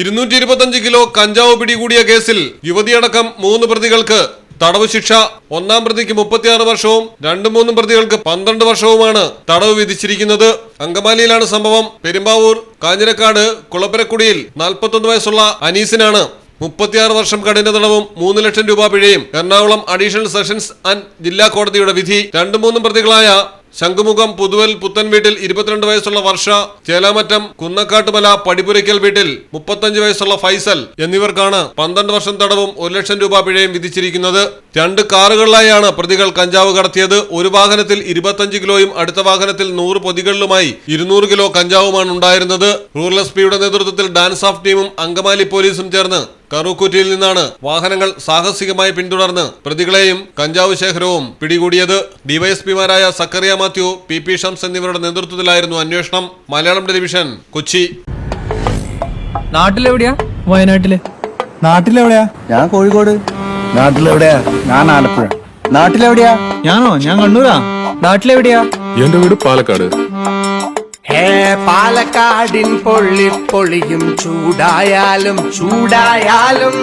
ഇരുന്നൂറ്റി ഇരുപത്തഞ്ച് കിലോ കഞ്ചാവ് പിടികൂടിയ കേസിൽ യുവതിയടക്കം മൂന്ന് പ്രതികൾക്ക് തടവ് ശിക്ഷ ഒന്നാം പ്രതിക്ക് മുപ്പത്തിയാറ് വർഷവും രണ്ടു മൂന്നും പ്രതികൾക്ക് പന്ത്രണ്ട് വർഷവുമാണ് തടവ് വിധിച്ചിരിക്കുന്നത്. അങ്കമാലിയിലാണ് സംഭവം. പെരുമ്പാവൂർ കാഞ്ഞിരക്കാട് കുളപ്പരക്കുടിയിൽ നാൽപ്പത്തൊന്ന് വയസ്സുള്ള അനീസിനാണ് മുപ്പത്തിയാറ് വർഷം കഠിന തടവും മൂന്ന് ലക്ഷം രൂപ പിഴയും. എറണാകുളം അഡീഷണൽ സെഷൻസ് ആൻഡ് ജില്ലാ കോടതിയുടെ വിധി രണ്ടു മൂന്നും പ്രതികളായ ശംഖുമുഖം പുതുവൽ പുത്തൻ വീട്ടിൽ ഇരുപത്തിരണ്ട് വയസ്സുള്ള വർഷ ചേലാമറ്റം കുന്നക്കാട്ടുമല പടിപുരയ്ക്കൽ വീട്ടിൽ മുപ്പത്തഞ്ച് വയസ്സുള്ള ഫൈസൽ എന്നിവർക്കാണ് പന്ത്രണ്ട് വർഷം തടവും ഒരു ലക്ഷം രൂപ പിഴയും വിധിച്ചിരിക്കുന്നത്. രണ്ട് കാറുകളിലായാണ് പ്രതികൾ കഞ്ചാവ് കടത്തിയത്. ഒരു വാഹനത്തിൽ ഇരുപത്തഞ്ച് കിലോയും അടുത്ത വാഹനത്തിൽ നൂറ് പൊതികളിലുമായി ഇരുന്നൂറ് കിലോ കഞ്ചാവുമാണ് ഉണ്ടായിരുന്നത്. റൂറൽ എസ് പിയുടെ നേതൃത്വത്തിൽ ഡാൻസ് ഓഫ് ടീമും അങ്കമാലി പോലീസും ചേർന്ന് കറൂക്കുറ്റിയിൽ നിന്നാണ് വാഹനങ്ങൾ സാഹസികമായി പിന്തുടർന്ന് പ്രതികളെയും കഞ്ചാവ് ശേഖരവും പിടികൂടിയത്. ഡിവൈഎസ്പിമാരായ സക്കറിയ മാത്യു പി പി ഷംസ് എന്നിവരുടെ നേതൃത്വത്തിലായിരുന്നു അന്വേഷണം. മലയാളം ടെലിവിഷൻ കൊച്ചി. നാട്ടിലെവിടെയാ? വയനാട്ടിൽ. നാട്ടിലെവിടെയാ? ഞാൻ കോഴിക്കോട്. നാട്ടിലെവിടെയാ? ഞാൻ ആലപ്പുഴ. നാട്ടിലെവിടെയാ? ഞാനോ? ഞാൻ കണ്ണൂരാ? നാട്ടിലെവിടെയാ? എന്റെ വീട് പാലക്കാട്. ഹേ പാലക്കാടിൻ പൊള്ളി പൊളിയും ചൂടായാലും ചൂടായാലും.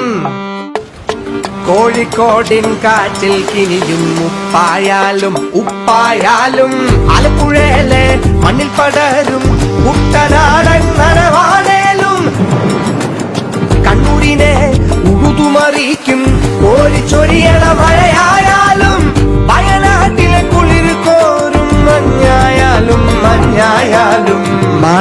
കോഴിക്കോടിൻ കാറ്റിൽ കിനിയും ഉപ്പായാലും ഉപ്പായാലും. ആലപ്പുഴയിലെ മണ്ണിൽ പടരും കുട്ടനാടൻ നനവാണേലും കണ്ണൂരിനെ ഉഴുതുമറിയിക്കും കോരിച്ചൊരിയണ മഴയായാലും